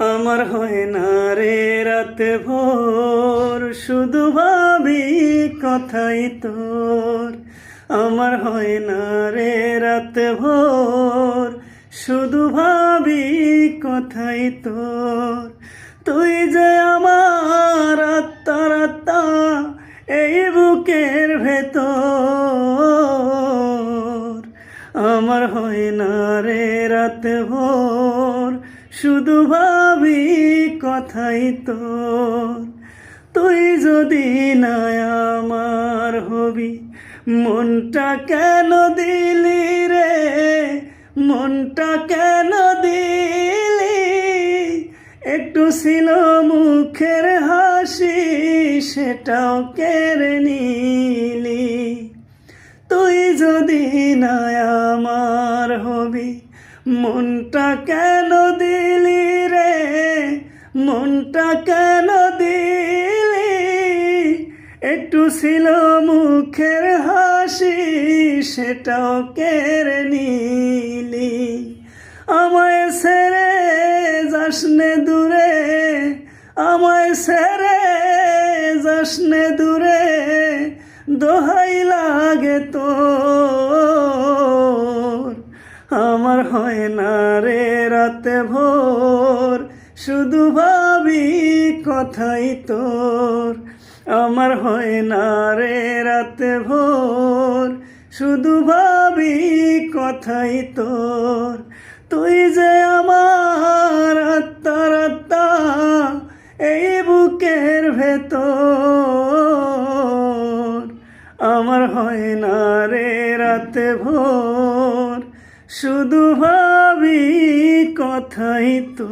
আমার হয় না রে রাতে ভোর, শুধু ভাবি কথাই তোর। আমার হয় না রে রাতে ভোর, শুধু ভাবি কথাই তোর। তুই যে আমার আত্মার আত্মা এই বুকের ভেতর। আমার হয় না রে রাত ভোর শুধু ভাবি কথাই তোর। তুই যদি না আমার হবি, মনটা কেন দিলি রে? মনটা কেন দিলি? একটু ছিল মুখের হাসি, সেটাও কেড়ে নিলি। তুই যদি না আমার হবি, মনটা কেন দিলি রে? মনটা কেন দিলি? একটু ছিল মুখের হাসি, সেটাও কেড়ে নিলি। আমায় ছেড়ে যাসনে দূরে, আমায় ছেড়ে যাসনে দূরে। দোহাই লাগে তোর। আমার হয় না রে রাতে ভোর, শুধু ভাবি কথাই তোর। আমার হয় না রে রাতে ভোর, শুধু ভাবি কথাই তোর। তুই যে আমার আত্মার আত্মা, এই বুকের ভেতর। আমার হয় না রে রাতে ভোর। শুধু ভাবি কথাই তো।